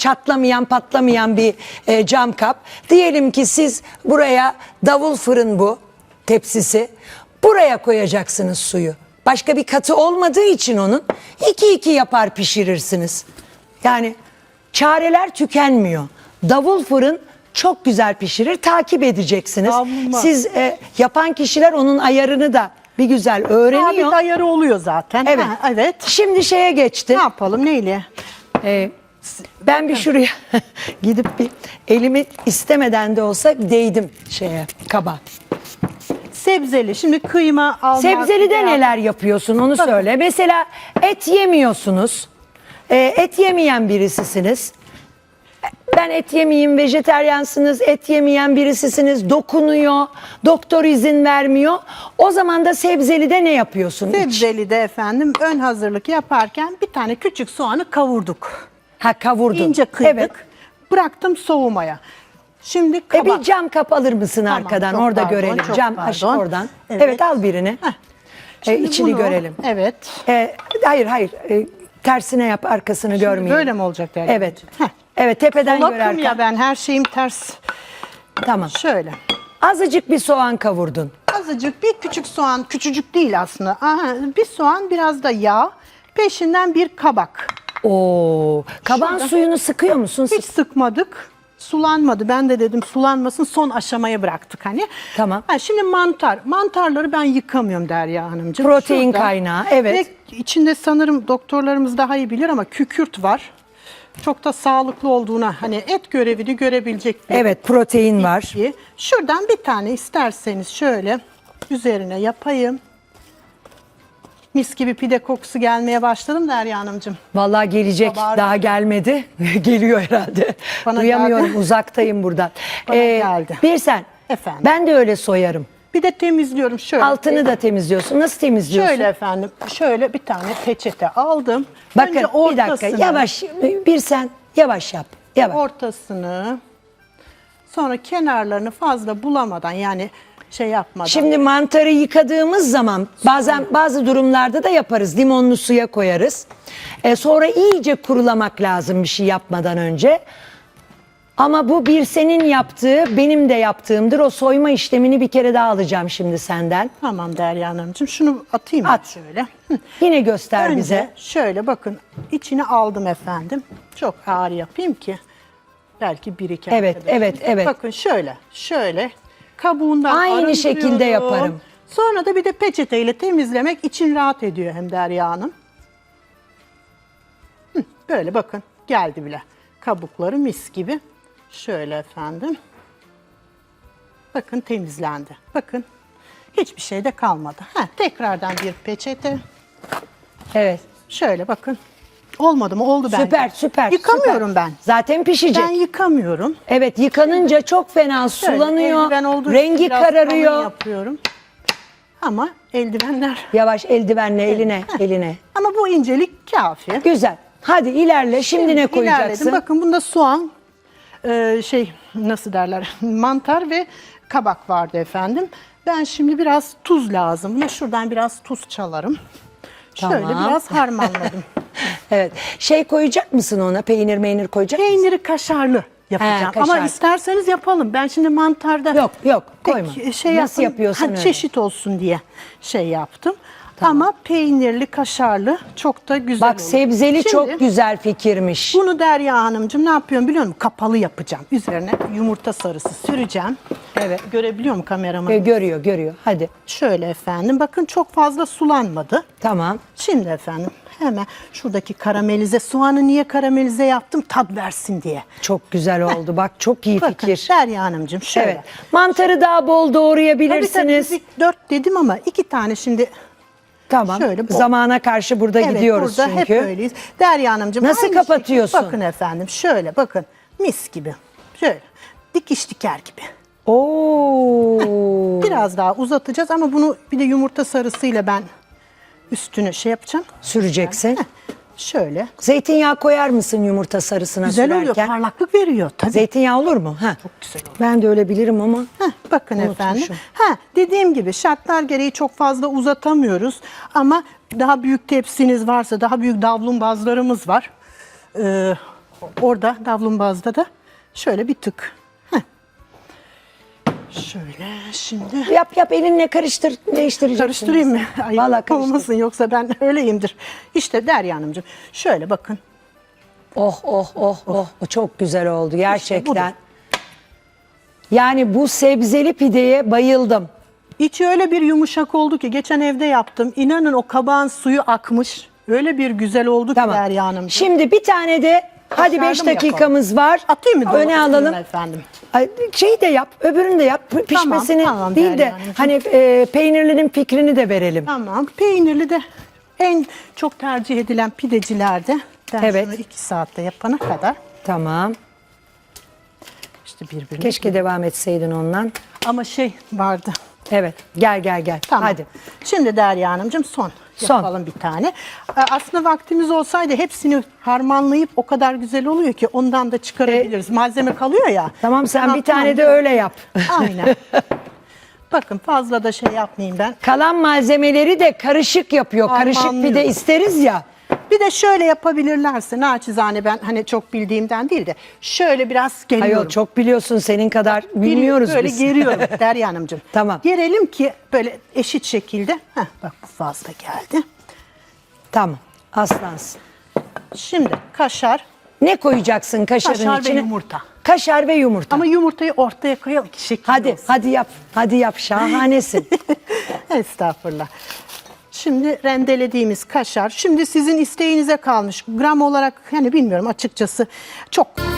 çatlamayan patlamayan bir e, cam kap. Diyelim ki siz buraya davul fırın bu tepsisi. Buraya koyacaksınız suyu. Başka bir katı olmadığı için onun iki iki yapar pişirirsiniz. Yani çareler tükenmiyor. Davul fırın çok güzel pişirir. Takip edeceksiniz. Kavrulma. Siz e, yapan kişiler onun ayarını da bir güzel öğreniyor. Sabit ayarı oluyor zaten. Evet. Ha, evet. Şimdi şeye geçti. Ne yapalım neyle? Ee, ben bir şuraya gidip bir elimi istemeden de olsa değdim şeye kaba. Sebzeli. Şimdi kıyma almak. Sebzeli de veya- neler yapıyorsun onu söyle. Mesela et yemiyorsunuz. Ee, et yemeyen birisisiniz. Ben et yemeyeyim, vejeteryansınız, et yemeyen birisisiniz, dokunuyor, doktor izin vermiyor. O zaman da sebzeli de ne yapıyorsun? Sebzeli de efendim ön hazırlık yaparken bir tane küçük soğanı kavurduk. Ha kavurdun. İnce kıydık. Evet. Bıraktım soğumaya. Şimdi E kabak. bir cam kap alır mısın Tamam, arkadan? çok Orada pardon, görelim. çok Cam aş pardon. oradan. Evet. Evet. al birini. Heh. E, Şimdi içini bunu- görelim. Evet. E, hayır hayır. E, tersine yap arkasını görmeyelim. böyle mi olacak Derya Evet. Heh. Evet tepeden Solakım görer. ya ben her şeyim ters. Tamam. Şöyle. Azıcık bir soğan kavurdun. Azıcık bir küçük soğan, küçücük değil aslında. Aha, bir soğan biraz da yağ. Peşinden bir kabak. Oo. Kaban Şurada. suyunu sıkıyor musun? Hiç sıkmadık. Sulanmadı. Ben de dedim sulanmasın son aşamaya bıraktık hani. Tamam. Ha, şimdi mantar. Mantarları ben yıkamıyorum Derya Hanımcığım. Protein kaynağı, evet. Ve içinde sanırım doktorlarımız daha iyi bilir ama kükürt var. Çok da sağlıklı olduğuna hani et görevini görebilecek bir Evet protein var. bitki. Şuradan bir tane isterseniz şöyle üzerine yapayım. Mis gibi pide kokusu gelmeye başladım Derya Hanımcığım. Vallahi gelecek. Kabardı. Daha gelmedi. Geliyor herhalde. Bana Duyamıyorum. geldi. Uzaktayım buradan. Bana geldi. Bir sen. Efendim? Ben de öyle soyarım. Bir de temizliyorum şöyle. Altını da temizliyorsun. Nasıl temizliyorsun? Şöyle efendim, şöyle bir tane peçete aldım. Bakın Önce bir dakika ortasını- yavaş bir sen yavaş yap. Yavaş. Ortasını, sonra kenarlarını fazla bulamadan yani şey yapmadan. Şimdi mantarı yıkadığımız zaman bazen bazı durumlarda da yaparız. Limonlu suya koyarız. E, sonra iyice kurulamak lazım bir şey yapmadan önce. Ama bu bir senin yaptığı, benim de yaptığımdır. O soyma işlemini bir kere daha alacağım şimdi senden. Tamam Derya Hanımcığım şunu atayım ben At. şöyle. Yine göster Önce bize. şöyle bakın içine aldım efendim. Çok ağır yapayım ki belki bir iki Evet, arkadaşım- evet, evet. Bakın şöyle, şöyle kabuğundan Aynı şekilde yaparım. Sonra da bir de peçeteyle temizlemek için rahat ediyor hem Derya Hanım. Hı, Böyle bakın geldi bile. Kabukları mis gibi. Şöyle efendim. Bakın temizlendi. Bakın hiçbir şey de kalmadı. Heh, tekrardan bir peçete. Evet. Şöyle bakın. Olmadı mı? Oldu bence. Süper, süper. Yıkamıyorum süper. ben. Zaten pişecek. Ben yıkamıyorum. Evet yıkanınca çok fena Şöyle sulanıyor. Rengi kararıyor. yapıyorum. Ama eldivenler. Yavaş eldivenle eline, eline. Ama bu incelik kafi. Güzel. Hadi ilerle. Şimdi, ne koyacaksın? İlerledim. Bakın bunda soğan, e, şey nasıl derler, mantar ve kabak vardı efendim. Ben şimdi biraz tuz lazım. Buna şuradan biraz tuz çalarım. Şöyle Tamam. biraz harmanladım. Evet. Şey koyacak mısın ona? Peynir meynir koyacak mısın? Peyniri kaşarlı yapacağım. kaşar. Ama isterseniz yapalım. Ben şimdi mantarda Yok, yok, koyma. Şey Nasıl yapın- yapıyorsan ha, öyle. Çeşit olsun diye şey yaptım. Ama peynirli, kaşarlı çok da güzel Bak olur. sebzeli Şimdi çok güzel fikirmiş. Bunu Derya Hanımcığım ne yapıyorum biliyor musun? Kapalı yapacağım. Üzerine yumurta sarısı süreceğim. Evet. Görebiliyor mu kameraman? Ee, görüyor, görüyor. Hadi. Şöyle efendim. Bakın çok fazla sulanmadı. Tamam. Şimdi efendim hemen şuradaki karamelize soğanı niye karamelize yaptım? Tad versin diye. Çok güzel oldu. Bak çok iyi Bakın fikir. Derya Hanımcığım şöyle. Evet. Mantarı daha bol Tabii doğrayabilirsiniz. tabii biz dört dedim ama iki tane şimdi Tamam. Şöyle. Zamana karşı burada evet, gidiyoruz burada çünkü. hep öyleyiz. Derya Hanımcığım Nasıl aynı kapatıyorsun? şekilde bakın efendim şöyle bakın mis gibi. Şöyle dikiş diker gibi. Oo. Biraz daha uzatacağız ama bunu bir de yumurta sarısıyla ben üstünü şey yapacağım. Süreceksin. Heh, Şöyle. Zeytinyağı koyar mısın yumurta sarısına Güzel oluyor. sürerken? Parlaklık veriyor tabii. Zeytinyağı olur mu? Ha. Çok güzel oluyor. Ben de öyle bilirim ama. Heh, bakın Unutmuşum. efendim. Ha, dediğim gibi şartlar gereği çok fazla uzatamıyoruz. Ama daha büyük tepsiniz varsa, daha büyük davlumbazlarımız var. Ee, orada davlumbazda da şöyle bir tık. Şöyle şimdi Yap yap elinle karıştır değiştireceksin. karıştırayım mı? Ay, Vallahi karıştır. olmasın yoksa ben öyleyimdir. İşte Derya Hanımcığım şöyle bakın. Oh oh oh oh o çok güzel oldu gerçekten. budur. yani bu sebzeli pideye bayıldım. İçi öyle bir yumuşak oldu ki geçen evde yaptım. İnanın o kabağın suyu akmış. Öyle bir güzel oldu Tamam. ki Derya Hanımcığım. Şimdi bir tane de hadi Kaşarlı 5 mı dakikamız var. Atayım mı? Öne alalım. Efendim. Ay, Şeyi de yap, öbürünü de yap. P- Pişmesini tamam değil de Derya Hanımcığım. hani e, peynirlinin fikrini de verelim. Tamam. Peynirli de en çok tercih edilen pidecilerde. Ben Evet. şunu 2 saatte yapana kadar Tamam. işte birbirine. Keşke devam etseydin ondan. Ama şey vardı. Evet. Gel gel gel. Tamam. Hadi. Şimdi Derya Hanımcığım son. Son. Yapalım bir tane. Ee, Aslında vaktimiz olsaydı hepsini harmanlayıp o kadar güzel oluyor ki ondan da çıkarabiliriz. Malzeme kalıyor ya. E, Tamam sen Tamam, bir tane tamam. de öyle yap. Aynen. Bakın fazla da şey yapmayayım ben. Kalan malzemeleri de karışık yapıyor. Karışık Harmanlıyor. pide isteriz ya. Bir de şöyle yapabilirlerse naçizane ben hani çok bildiğimden değil de şöyle biraz geriyorum. Hayır çok biliyorsun senin kadar bilmiyoruz Böyle biz. geriyorum Derya Hanımcığım. Tamam. Gerelim ki böyle eşit şekilde. Heh, bak bu fazla geldi. Tamam. Aslansın. Şimdi kaşar Ne koyacaksın kaşarın Kaşar ve içine? yumurta. Kaşar ve yumurta. ama yumurtayı ortaya koyalım ki şekil hadi olsun. hadi yap. Hadi yap. Şahanesin. Estağfurullah. Şimdi rendelediğimiz kaşar. Şimdi sizin isteğinize kalmış. Gram olarak yani bilmiyorum açıkçası çok